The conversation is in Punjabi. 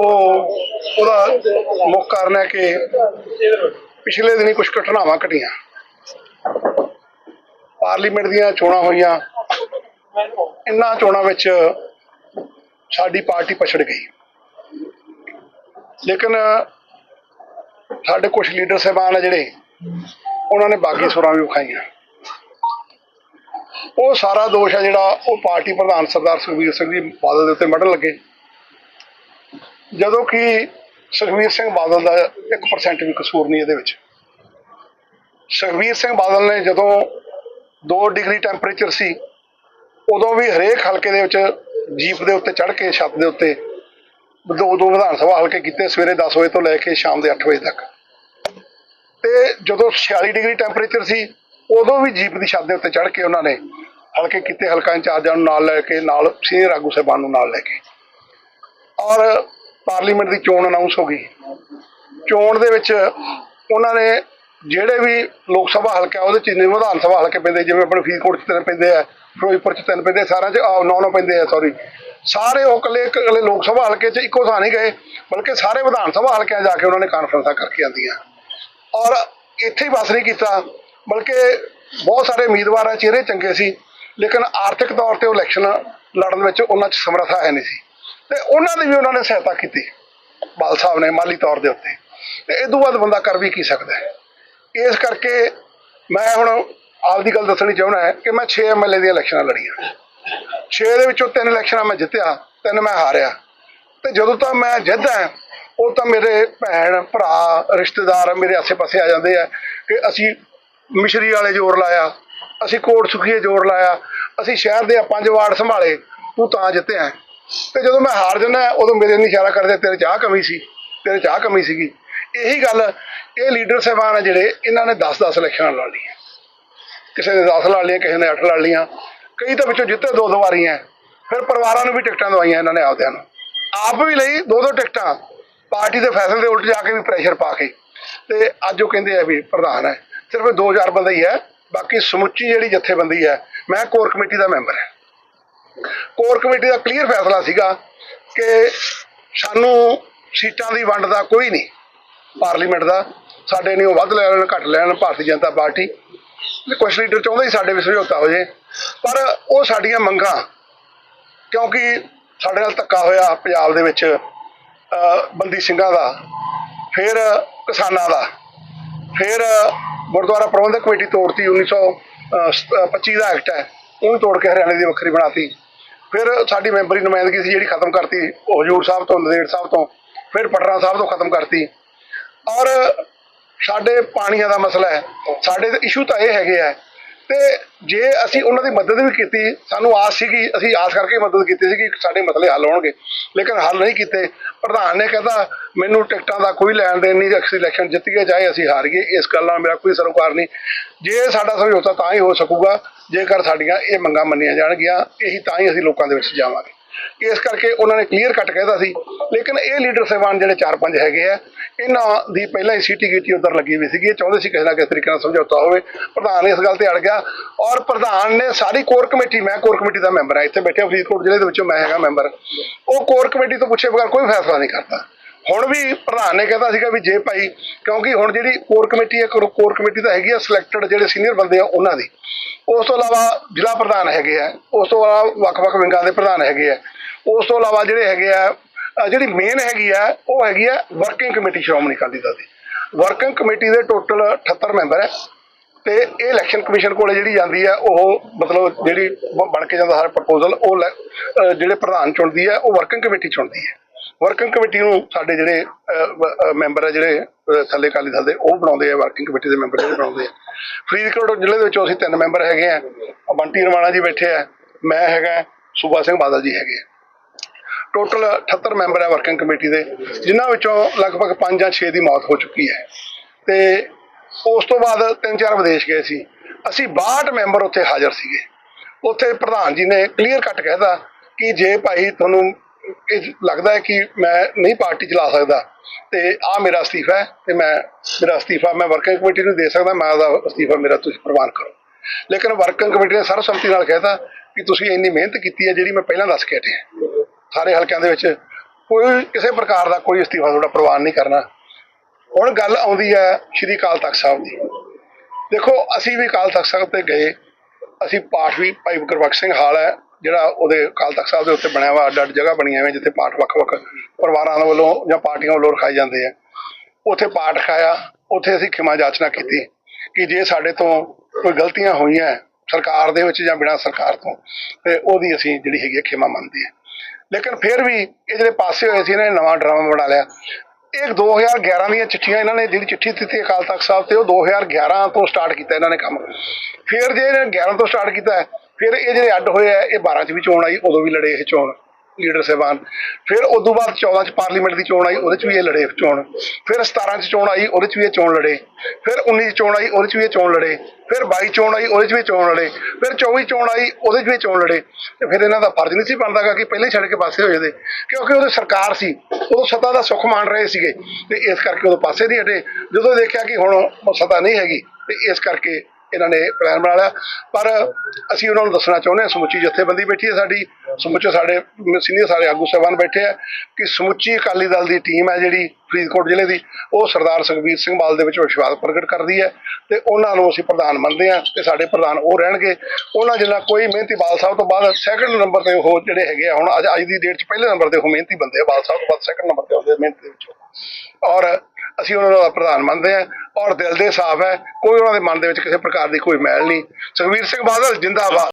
ਉਹ ਉਹਦਾ ਮੁੱਖ ਕਾਰਨ ਹੈ ਕਿ ਪਿਛਲੇ ਦਿਨੀ ਕੁਝ ਘਟਨਾਵਾਂ ਘਟੀਆਂ। ਪਾਰਲੀਮੈਂਟ ਦੀਆਂ ਚੋਣਾਂ ਹੋਈਆਂ। ਇਨ੍ਹਾਂ ਚੋਣਾਂ ਵਿੱਚ ਸਾਡੀ ਪਾਰਟੀ ਪਛੜ ਗਈ। ਲੇਕਿਨ ਸਾਡੇ ਕੁਝ ਲੀਡਰ ਸਾਹਿਬਾਨ ਆ ਜਿਹੜੇ, ਉਹਨਾਂ ਨੇ ਬਾਗੀ ਸੁਰਾਂ ਵੀ ਵਿਖਾਈਆਂ। ਉਹ ਸਾਰਾ ਦੋਸ਼ ਹੈ ਜਿਹੜਾ ਉਹ ਪਾਰਟੀ ਪ੍ਰਧਾਨ ਸਰਦਾਰ ਸੁਖਬੀਰ ਸਿੰਘ ਜੀ ਬਾਦਲ ਦੇ ਉੱਤੇ ਮੜਨ ਲੱਗੇ। ਜਦੋਂ ਕਿ ਸੁਖਬੀਰ ਸਿੰਘ ਬਾਦਲ ਦਾ 1% ਵੀ ਕਸੂਰ ਨਹੀਂ ਇਹਦੇ ਵਿੱਚ। ਸੁਖਬੀਰ ਸਿੰਘ ਬਾਦਲ ਨੇ ਜਦੋਂ 2 ਡਿਗਰੀ ਟੈਂਪਰੇਚਰ ਸੀ, ਉਦੋਂ ਵੀ ਹਰੇਕ ਹਲਕੇ ਦੇ ਵਿੱਚ ਜੀਪ ਦੇ ਉੱਤੇ ਚੜ੍ਹ ਕੇ, ਛੱਤ ਦੇ ਉੱਤੇ ਦੋ ਦੋ ਵਿਧਾਨ ਸਭਾ ਹਲਕੇ ਕੀਤੇ ਸਵੇਰੇ 10 ਵਜੇ ਤੋਂ ਲੈ ਕੇ ਸ਼ਾਮ ਦੇ 8 ਵਜੇ ਤੱਕ। ਤੇ ਜਦੋਂ 46 ਡਿਗਰੀ ਟੈਂਪਰੇਚਰ ਸੀ, ਉਦੋਂ ਵੀ ਜੀਪ ਦੀ ਛੱਤ ਦੇ ਉੱਤੇ ਚੜ੍ਹ ਕੇ ਉਹਨਾਂ ਨੇ ਹਲਕੇ ਕੀਤੇ ਹਲਕਾ ਇੰਚਾਰਜਾਂ ਨੂੰ ਨਾਲ ਲੈ ਕੇ, ਨਾਲ ਸੀਨੀਅਰ ਆਗੂ ਸਾਹਿਬਾਨ ਨੂੰ ਨਾਲ ਲੈ ਕੇ। ਔਰ ਪਾਰਲੀਮੈਂਟ ਦੀ ਚੋਣ ਅਨਾਉਂਸ ਹੋ ਗਈ। ਚੋਣ ਦੇ ਵਿੱਚ ਉਹਨਾਂ ਨੇ ਜਿਹੜੇ ਵੀ ਲੋਕ ਸਭਾ ਹਲਕਾ ਉਹਦੇ ਚ ਵਿਧਾਨ ਸਭਾ ਹਲਕੇ ਪੈਂਦੇ ਜਿਵੇਂ ਆਪਣੇ ਫਰੀਦਕੋਟ ਚ ਤਿੰਨ ਪੈਂਦੇ ਆ ਫਿਰੋਜ਼ਪੁਰ ਚ ਤਿੰਨ ਪੈਂਦੇ ਸਾਰਿਆਂ ਚ ਆਹ, ਨੌ ਨੌ ਪੈਂਦੇ ਆ ਸੌਰੀ ਸਾਰੇ ਉਹ ਇਕੱਲੇ ਇਕੱਲੇ ਲੋਕ ਸਭਾ ਹਲਕੇ ਚ ਇੱਕੋ ਥਾਂ ਨਹੀਂ ਗਏ ਬਲਕਿ ਸਾਰੇ ਵਿਧਾਨ ਸਭਾ ਹਲਕਿਆਂ ਜਾ ਕੇ ਉਹਨਾਂ ਨੇ ਕਾਨਫਰੰਸਾਂ ਕਰਕੇ ਆਂਦੀਆਂ ਔਰ ਇੱਥੇ ਹੀ ਬਸ ਨਹੀਂ ਕੀਤਾ ਬਲਕਿ ਬਹੁਤ ਸਾਰੇ ਉਮੀਦਵਾਰ ਆ ਚਿਹਰੇ ਚੰਗੇ ਸੀ ਲੇਕਿਨ ਆਰਥਿਕ ਤੌਰ ਤੇ ਉਹ ਇਲੈਕਸ਼ਨ ਲੜਨ ਵਿੱਚ ਉਹਨਾਂ 'ਚ ਸਮਰੱਥਾ ਹੈ ਨਹੀਂ ਸੀ। ਤੇ ਉਹਨਾਂ ਦੀ ਵੀ ਉਹਨਾਂ ਨੇ ਸਹਾਇਤਾ ਕੀਤੀ। ਬਾਲ ਸਾਹਿਬ ਨੇ ਮਾਲੀ ਤੌਰ ਦੇ ਉੱਤੇ। ਤੇ ਇਹ ਤੋਂ ਬਾਅਦ ਬੰਦਾ ਕਰ ਵੀ ਕੀ ਸਕਦਾ ਇਸ ਕਰਕੇ ਮੈਂ ਹੁਣ ਆਪਦੀ ਗੱਲ ਦੱਸਣੀ ਚਾਹੁੰਦਾ ਹੈ ਕਿ ਮੈਂ 6 ਐਮਐਲਏ ਦੀਆਂ ਇਲੈਕਸ਼ਨਾਂ ਲੜੀਆਂ। 6 ਦੇ ਵਿੱਚੋਂ ਤਿੰਨ ਇਲੈਕਸ਼ਨਾਂ ਮੈਂ ਜਿੱਤਿਆ, ਤਿੰਨ ਮੈਂ ਹਾਰਿਆ। ਤੇ ਜਦੋਂ ਤਾਂ ਮੈਂ ਜਿੱਤਦਾ ਉਹ ਤਾਂ ਮੇਰੇ ਭੈਣ, ਭਰਾ, ਰਿਸ਼ਤੇਦਾਰ ਮੇਰੇ ਆਸੇ-ਪਾਸੇ ਆ ਜਾਂਦੇ ਆ ਕਿ ਅਸੀਂ ਮਿਸ਼ਰੀ ਵਾਲੇ ਜ਼ੋਰ ਲਾਇਆ, ਅਸੀਂ ਕੋਟ ਸੁਖੀਏ ਜ਼ੋਰ ਲਾਇਆ, ਅਸੀਂ ਸ਼ਹਿਰ ਦੇ ਪੰਜ ਵਾਰਡ ਸੰਭਾਲੇ, ਤੂੰ ਤਾਂ ਜਿੱਤਿਆ। ਤੇ ਜਦੋਂ ਮੈਂ ਹਾਰ ਜਾਂਦਾ, ਉਦੋਂ ਮੇਰੇ ਨੂੰ ਇਸ਼ਾਰਾ ਕਰਦੇ, ਤੇਰੇ ਚਾਹ ਕਮੀ ਸੀ, ਤੇਰੇ ਚਾਹ ਕਮੀ ਸੀਗੀ। ਇਹੀ ਗੱਲ, ਇਹ ਲੀਡਰ ਸਾਹਿਬਾਨ ਆ ਜਿਹੜੇ, ਇਹਨਾਂ ਨੇ 10-10 ਇਲੈਕਸ਼ਨਾਂ ਲੜ ਲਈਆਂ। ਕਿਸੇ ਨੇ 10 ਲੜ ਲਈਆਂ, ਕਿਸੇ ਨੇ 8 ਲੜ ਲਈਆਂ। ਕਈ ਤਾਂ ਵਿੱਚੋਂ ਜਿੱਤੇ ਦੋ ਦੋ ਵਾਰੀਆਂ। ਫਿਰ ਪਰਿਵਾਰਾਂ ਨੂੰ ਵੀ ਟਿਕਟਾਂ ਦਵਾਈਆਂ ਇਹਨਾਂ ਨੇ ਆਪਦਿਆਂ ਨੂੰ। ਆਪ ਵੀ ਲਈ ਦੋ ਦੋ ਟਿਕਟਾਂ। ਪਾਰਟੀ ਦੇ ਫੈਸਲੇ ਦੇ ਉਲਟ ਜਾ ਕੇ ਵੀ ਪ੍ਰੈਸ਼ਰ ਪਾ ਕੇ। ਤੇ ਅੱਜ ਉਹ ਕਹਿੰਦੇ ਆ ਵੀ ਪ੍ਰਧਾਨ ਹੈ ਸਿਰਫ 2000 ਬੰਦਾ ਹੀ ਹੈ ਬਾਕੀ ਸਮੁੱਚੀ ਜਿਹੜੀ ਜਥੇਬੰਦੀ ਹੈ ਮੈਂ ਕੋਰ ਕਮੇਟੀ ਦਾ ਮੈਂਬਰ ਹਾਂ ਕੋਰ ਕਮੇਟੀ ਦਾ ਕਲੀਅਰ ਫੈਸਲਾ ਸੀਗਾ ਕਿ ਸਾਨੂੰ ਸੀਟਾਂ ਦੀ ਵੰਡ ਦਾ ਕੋਈ ਨਹੀਂ, ਪਾਰਲੀਮੈਂਟ ਦਾ, ਸਾਡੇ ਨਹੀਂ ਉਹ ਵੱਧ ਲੈ ਲੈਣ, ਘੱਟ ਲੈਣ, ਭਾਰਤੀ ਜਨਤਾ ਪਾਰਟੀ। ਤੇ ਕੁਝ ਲੀਡਰ ਚਾਹੁੰਦੇ ਸੀ ਸਾਡੇ ਵੀ ਸਮਝੌਤਾ ਹੋ ਜੇ, ਪਰ ਉਹ ਸਾਡੀਆਂ ਮੰਗਾਂ, ਕਿਉਂਕਿ ਸਾਡੇ ਨਾਲ ਧੱਕਾ ਹੋਇਆ ਪੰਜਾਬ ਦੇ ਵਿੱਚ ਬੰਦੀ ਸਿੰਘਾਂ ਦਾ, ਫਿਰ ਕਿਸਾਨਾਂ ਦਾ, ਫਿਰ ਗੁਰਦੁਆਰਾ ਪ੍ਰਬੰਧਕ ਕਮੇਟੀ ਤੋੜਤੀ 1925 ਦਾ ਐਕਟ ਹੈ। ਉਹਨੂੰ ਤੋੜ ਕੇ ਹਰਿਆਣੇ ਦੀ ਵੱਖਰੀ ਬਣਾਤੀ। ਫਿਰ ਸਾਡੀ ਮੈਂਬਰੀ ਨੁਮਾਇੰਦਗੀ ਸੀ ਜਿਹੜੀ ਖਤਮ ਕਰਤੀ, ਹਜੂਰ ਸਾਹਿਬ ਤੋਂ, ਨਦੇੜ ਸਾਹਿਬ ਤੋਂ, ਫਿਰ ਪਟਨਾ ਸਾਹਿਬ ਤੋਂ ਖਤਮ ਕਰਤੀ। ਔਰ ਸਾਡੇ ਪਾਣੀਆਂ ਦਾ ਮਸਲਾ ਹੈ। ਸਾਡੇ ਇਸ਼ੂ ਤਾਂ ਇਹ ਹੈਗੇ ਆ ਤੇ ਜੇ ਅਸੀਂ ਉਹਨਾਂ ਦੀ ਮਦਦ ਵੀ ਕੀਤੀ, ਸਾਨੂੰ ਆਸ ਸੀਗੀ, ਅਸੀਂ ਆਸ ਕਰਕੇ ਮਦਦ ਕੀਤੀ ਸੀ ਕਿ ਸਾਡੇ ਮਸਲੇ ਹੱਲ ਹੋਣਗੇ, ਲੇਕਿਨ ਹੱਲ ਨਹੀਂ ਕੀਤੇ। ਪ੍ਰਧਾਨ ਨੇ ਕਹਿੰਦਾ ਮੈਨੂੰ ਟਿਕਟਾਂ ਦਾ ਕੋਈ ਲੈਣ ਦੇਣ ਨਹੀਂ ਅਸੀਂ ਇਲੈਕਸ਼ਨ ਜਿੱਤ ਗਏ ਚਾਹੇ ਅਸੀਂ ਹਾਰ ਗਏ ਇਸ ਗੱਲ ਨਾਲ ਮੇਰਾ ਕੋਈ ਸਰੋਕਾਰ ਨਹੀਂ। ਜੇ ਸਾਡਾ ਸਮਝੌਤਾ ਤਾਂ ਹੀ ਹੋ ਸਕੂਗਾ, ਜੇਕਰ ਸਾਡੀਆਂ ਇਹ ਮੰਗਾਂ ਮੰਨੀਆਂ ਜਾਣਗੀਆਂ, ਇਹੀ ਤਾਂ ਹੀ ਅਸੀਂ ਲੋਕਾਂ ਦੇ ਵਿੱਚ ਜਾਵਾਂਗੇ। ਇਸ ਕਰਕੇ ਉਹਨਾਂ ਨੇ ਕਲੀਅਰ ਕੱਟ ਕਹਿਤਾ ਸੀ। ਲੇਕਿਨ ਇਹ ਲੀਡਰ ਸਾਹਿਬਾਨ ਜਿਹੜੇ ਚਾਰ ਪੰਜ ਹੈਗੇ ਆ ਇਹਨਾਂ ਦੀ ਪਹਿਲਾਂ ਹੀ ਸੀਟੀ ਗੀਟੀ ਉਧਰ ਲੱਗੀ ਹੋਈ ਸੀਗੀ। ਇਹ ਚਾਹੁੰਦੇ ਸੀ ਕਿਸੇ ਨਾ ਕਿਸੇ ਤਰੀਕੇ ਨਾਲ ਸਮਝੌਤਾ ਹੋਵੇ। ਪ੍ਰਧਾਨ ਇਸ ਗੱਲ ਤੇ ਅੜ ਗਿਆ ਔਰ ਪ੍ਰਧਾਨ ਨੇ ਸਾਰੀ ਕੋਰ ਕਮੇਟੀ, ਮੈਂ ਕੋਰ ਕਮੇਟੀ ਦਾ ਮੈਂਬਰ ਹਾਂ, ਇੱਥੇ ਬੈਠੇ ਫਰੀਦਕੋਟ ਜ਼ਿਲ੍ਹੇ ਦੇ ਵਿੱਚੋਂ ਮੈਂ ਹੈਗਾ ਮੈਂਬਰ। ਉਹ ਕੋਰ ਕਮੇਟੀ ਤੋਂ ਪੁੱਛੇ ਬਗੈਰ ਕੋਈ ਫੈਸਲਾ ਨਹੀਂ ਕਰਦਾ। ਹੁਣ ਵੀ ਪ੍ਰਧਾਨ ਨੇ ਕਹਿੰਦਾ ਸੀਗਾ ਵੀ ਜੇ ਭਾਈ, ਕਿਉਂਕਿ ਹੁਣ ਜਿਹੜੀ ਕੋਰ ਕਮੇਟੀ ਹੈ, ਕੋਰ ਕਮੇਟੀ ਤਾਂ ਹੈਗੀ ਆ ਸਿਲੈਕਟਡ ਜਿਹੜੇ ਸੀਨੀਅਰ ਬੰਦੇ ਆ, ਉਹਨਾਂ ਦੀ। ਉਸ ਤੋਂ ਇਲਾਵਾ ਜ਼ਿਲ੍ਹਾ ਪ੍ਰਧਾਨ ਹੈਗੇ ਆ, ਉਸ ਤੋਂ ਇਲਾਵਾ ਵੱਖ-ਵੱਖ ਵਿੰਗਾਂ ਦੇ ਪ੍ਰਧਾਨ ਹੈਗੇ ਆ, ਉਸ ਤੋਂ ਇਲਾਵਾ ਜਿਹੜੇ ਹੈਗੇ ਆ ਜਿਹੜੀ ਮੇਨ ਹੈਗੀ ਆ, ਉਹ ਹੈਗੀ ਆ ਵਰਕਿੰਗ ਕਮੇਟੀ ਸ਼੍ਰੋਮਣੀ ਅਕਾਲੀ ਦਲ ਦੀ। ਵਰਕਿੰਗ ਕਮੇਟੀ ਦੇ ਟੋਟਲ 78 ਮੈਂਬਰ ਹੈ ਤੇ ਇਹ ਇਲੈਕਸ਼ਨ ਕਮਿਸ਼ਨ ਕੋਲੇ ਜਿਹੜੀ ਜਾਂਦੀ ਹੈ ਉਹ ਮਤਲਬ ਜਿਹੜੀ ਬ- ਬਣ ਕੇ ਜਾਂਦਾ ਸਾਰਾ ਪ੍ਰਪੋਜ਼ਲ ਉਹ ਲੈ- ਜਿਹੜੇ ਪ੍ਰਧਾਨ ਚੁਣਦੀ ਹੈ ਉਹ ਵਰਕਿੰਗ ਕਮੇਟੀ ਚੁਣਦੀ ਹੈ ਵਰਕਿੰਗ ਕਮੇਟੀ ਨੂੰ ਸਾਡੇ ਜਿਹੜੇ ਮੈਂਬਰ ਹੈ ਜਿਹੜੇ ਥੱਲੇ ਅਕਾਲੀ ਦਲ ਦੇ, ਉਹ ਬਣਾਉਂਦੇ ਆ ਵਰਕਿੰਗ ਕਮੇਟੀ ਦੇ ਮੈਂਬਰ ਜਿਹੜੇ ਬਣਾਉਂਦੇ ਆ। ਫਰੀਦਕੋਟ ਜ਼ਿਲ੍ਹੇ ਦੇ ਵਿੱਚੋਂ ਅਸੀਂ ਤਿੰਨ ਮੈਂਬਰ ਹੈਗੇ ਆ। ਬੰਟੀ ਰਵਾਣਾ ਜੀ ਬੈਠੇ ਆ, ਮੈਂ ਹੈਗਾ, ਸੂਬਾ ਸਿੰਘ ਬਾਦਲ ਜੀ ਹੈਗੇ ਆ। ਟੋਟਲ 78 ਮੈਂਬਰ ਹੈ ਵਰਕਿੰਗ ਕਮੇਟੀ ਦੇ, ਜਿਨ੍ਹਾਂ ਵਿੱਚੋਂ ਲਗਭਗ 5 ਜਾਂ 6 ਦੀ ਮੌਤ ਹੋ ਚੁੱਕੀ ਹੈ। ਤੇ ਉਸ ਤੋਂ ਬਾਅਦ ਤਿੰਨ ਚਾਰ ਵਿਦੇਸ਼ ਗਏ ਸੀ। ਅਸੀਂ 62 ਮੈਂਬਰ ਉੱਥੇ ਹਾਜ਼ਰ ਸੀਗੇ। ਉੱਥੇ ਪ੍ਰਧਾਨ ਜੀ ਨੇ ਕਲੀਅਰ ਕੱਟ ਕਹਿਤਾ ਕਿ ਜੇ ਭਾਈ ਤੁਹਾਨੂੰ ਇਹ ਲੱਗਦਾ ਹੈ ਕਿ ਮੈਂ ਨਹੀਂ ਪਾਰਟੀ ਚਲਾ ਸਕਦਾ, ਤੇ ਆ ਮੇਰਾ ਅਸਤੀਫਾ ਹੈ, ਤੇ ਮੈਂ, ਮੇਰਾ ਅਸਤੀਫਾ ਮੈਂ ਵਰਕਿੰਗ ਕਮੇਟੀ ਨੂੰ ਦੇ ਸਕਦਾ, ਮੈਂ ਉਹਦਾ ਅਸਤੀਫਾ ਮੇਰਾ ਤੁਸੀਂ ਪ੍ਰਵਾਨ ਕਰੋ। ਲੇਕਿਨ ਵਰਕਿੰਗ ਕਮੇਟੀ ਨੇ ਸਰਬਸੰਮਤੀ ਨਾਲ ਕਹਿਤਾ ਕਿ ਤੁਸੀਂ ਇੰਨੀ ਮਿਹਨਤ ਕੀਤੀ ਹੈ ਜਿਹੜੀ ਮੈਂ ਪਹਿਲਾਂ ਦੱਸ ਕੇ ਹਟਿਆ। ਸਾਰੇ ਹਲਕਿਆਂ ਦੇ ਵਿੱਚ ਕੋਈ ਕਿਸੇ ਪ੍ਰਕਾਰ ਦਾ ਕੋਈ ਅਸਤੀਫਾ ਤੁਹਾਡਾ ਪ੍ਰਵਾਨ ਨਹੀਂ ਕਰਨਾ। ਹੁਣ ਗੱਲ ਆਉਂਦੀ ਹੈ ਸ਼੍ਰੀ ਅਕਾਲ ਤਖਤ ਸਾਹਿਬ ਦੀ। ਦੇਖੋ, ਅਸੀਂ ਵੀ ਅਕਾਲ ਤਖਤ ਸਾਹਿਬ ਤੇ ਗਏ। ਅਸੀਂ ਪਾਠ ਵੀ ਭਾਈ ਗੁਰਬਖਸ਼ ਸਿੰਘ ਹਾਲ ਹੈ, ਜਿਹੜਾ ਉਹਦੇ ਅਕਾਲ ਤਖਤ ਸਾਹਿਬ ਦੇ ਉੱਤੇ ਬਣਿਆ ਵਾ ਅੱਡ ਅੱਡ ਜਗ੍ਹਾ ਬਣੀਆਂ ਹੋਈਆਂ ਜਿੱਥੇ ਪਾਠ ਵੱਖ-ਵੱਖ ਪਰਿਵਾਰਾਂ ਵੱਲੋਂ ਜਾਂ ਪਾਰਟੀਆਂ ਵੱਲੋਂ ਰਖਾਏ ਜਾਂਦੇ ਆ। ਉੱਥੇ ਪਾਠ ਖਾਇਆ ਉੱਥੇ ਅਸੀਂ ਖਿਮਾ ਜਾਚਨਾ ਕੀਤੀ ਕਿ ਜੇ ਸਾਡੇ ਤੋਂ ਕੋਈ ਗਲਤੀਆਂ ਹੋਈਆਂ ਸਰਕਾਰ ਦੇ ਵਿੱਚ ਜਾਂ ਬਿਨਾਂ ਸਰਕਾਰ ਤੋਂ, ਤੇ ਉਹਦੀ ਅਸੀਂ ਜਿਹੜੀ ਹੈਗੀ ਹੈ ਖਿਮਾ ਮੰਨਦੇ ਆ। ਲੇਕਿਨ ਫਿਰ ਵੀ ਇਹ ਜਿਹੜੇ ਪਾਸੇ ਹੋਏ ਸੀ, ਇਹਨਾਂ ਨੇ ਨਵਾਂ ਡਰਾਮਾ ਬਣਾ ਲਿਆ। ਇਹ 2011 ਦੀਆਂ ਚਿੱਠੀਆਂ ਇਹਨਾਂ ਨੇ ਜਿਹੜੀ ਚਿੱਠੀ ਦਿੱਤੀ ਅਕਾਲ ਤਖਤ ਸਾਹਿਬ ਤੇ, ਉਹ 2011 ਤੋਂ ਸਟਾਰਟ ਕੀਤਾ ਇਹਨਾਂ ਨੇ ਕੰਮ। ਫਿਰ ਜੇ ਇਹਨੇ 11 ਤੋਂ ਸਟਾਰਟ ਕੀਤਾ, ਫਿਰ ਇਹ ਜਿਹੜੇ ਅੱਡ ਹੋਏ ਆ, ਇਹ 12 ਚ ਵੀ ਚੋਣ ਆਈ, ਉਦੋਂ ਵੀ ਲੜੇ ਇਹ ਚੋਣ। ਲੀਡਰ ਸਾਹਿਬਾਨ। ਫਿਰ ਉਸ ਤੋਂ ਬਾਅਦ 14 ਚ ਪਾਰਲੀਮੈਂਟ ਦੀ ਚੋਣ ਆਈ, ਉਹਦੇ ਚ ਵੀ ਇਹ ਲੜੇ ਚੋਣ। ਫਿਰ 17 ਚ ਚੋਣ ਆਈ, ਉਹਦੇ ਚ ਵੀ ਇਹ ਚੋਣ ਲੜੇ। ਫਿਰ 19 ਚ ਚੋਣ ਆਈ, ਉਹਦੇ ਚ ਵੀ ਇਹ ਚੋਣ ਲੜੇ। ਫਿਰ 22 ਚੋਣ ਆਈ, ਉਹਦੇ ਚ ਵੀ ਚੋਣ ਲੜੇ। ਫਿਰ 24 ਚੋਣ ਆਈ, ਉਹਦੇ ਚ ਵੀ ਚੋਣ ਲੜੇ। ਤੇ ਫਿਰ ਇਹਨਾਂ ਦਾ ਫਰਜ਼ ਨਹੀਂ ਸੀ ਬਣਦਾਗਾ ਕਿ ਪਹਿਲੇ ਹੀ ਛੱਡ ਕੇ ਪਾਸੇ ਹੋ ਜਾਂਦੇ। ਕਿਉਂਕਿ ਉਹਦੇ ਸਰਕਾਰ ਸੀ, ਉਦੋਂ ਸੱਤਾ ਦਾ ਸੁੱਖ ਮਾਣ ਰਹੇ ਸੀਗੇ। ਤੇ ਇਸ ਕਰਕੇ ਉਦੋਂ ਪਾਸੇ ਨਹੀਂ ਹਟੇ। ਜਦੋਂ ਦੇਖਿਆ ਕਿ ਹੁਣ ਸਤਾ ਨਹੀਂ ਹੈਗੀ, ਤੇ ਇਸ ਕਰਕੇ ਇਹਨਾਂ ਨੇ ਪਲਾਨ ਬਣਾ ਲਿਆ। ਪਰ ਅਸੀਂ ਉਹਨਾਂ ਨੂੰ ਦੱਸਣਾ ਚਾਹੁੰਦੇ ਹਾਂ, ਸਮੁੱਚੀ ਜਥੇਬੰਦੀ ਬੈਠੀ ਹੈ ਸਾਡੀ। ਸਮੁੱਚੇ ਸਾਡੇ, ਸੀਨੀਅਰ ਸਾਰੇ ਆਗੂ ਸਾਹਿਬਾਨ ਬੈਠੇ ਆ ਕਿ ਸਮੁੱਚੀ ਅਕਾਲੀ ਦਲ ਦੀ ਟੀਮ ਹੈ ਜਿਹੜੀ ਫਰੀਦਕੋਟ ਜ਼ਿਲ੍ਹੇ ਦੀ, ਉਹ ਸਰਦਾਰ ਸੁਖਬੀਰ ਸਿੰਘ ਬਾਲ ਦੇ ਵਿੱਚ ਵਿਸ਼ਵਾਸ ਪ੍ਰਗਟ ਕਰਦੀ ਹੈ ਤੇ ਉਹਨਾਂ ਨੂੰ ਅਸੀਂ ਪ੍ਰਧਾਨ ਮੰਨਦੇ ਹਾਂ ਤੇ ਸਾਡੇ ਪ੍ਰਧਾਨ ਉਹ ਰਹਿਣਗੇ। ਉਹਨਾਂ ਜਿੰਨਾ ਕੋਈ ਮਿਹਨਤੀ ਬਾਲ ਸਾਹਿਬ ਤੋਂ ਬਾਅਦ ਸੈਕੰਡ ਨੰਬਰ ਤੇ ਉਹ ਜਿਹੜੇ ਹੈਗੇ ਆ, ਹੁਣ ਅੱਜ ਅੱਜ ਦੀ ਡੇਟ 'ਚ ਪਹਿਲੇ ਨੰਬਰ ਤੇ ਉਹ ਮਿਹਨਤੀ ਬੰਦੇ ਆ ਬਾਲ ਸਾਹਿਬ ਤੋਂ ਬਾਅਦ ਸੈਕੰਡ ਨੰਬਰ ਤੇ ਆਉਂਦੇ ਮਿਹਨਤ ਦੇ ਵਿੱਚ ਔਰ ਅਸੀਂ ਉਹਨਾਂ ਦਾ ਪ੍ਰਧਾਨ ਮੰਨਦੇ ਹਾਂ ਔਰ ਦਿਲ ਦੇ ਸਾਫ਼ ਹੈ, ਕੋਈ ਉਹਨਾਂ ਦੇ ਮਨ ਦੇ ਵਿੱਚ ਕਿਸੇ ਪ੍ਰਕਾਰ ਦੀ ਕੋਈ ਮੈਲ ਨਹੀਂ। ਸੁਖਬੀਰ ਸਿੰਘ ਬਾਦਲ ਜਿੰਦਾਬਾਦ।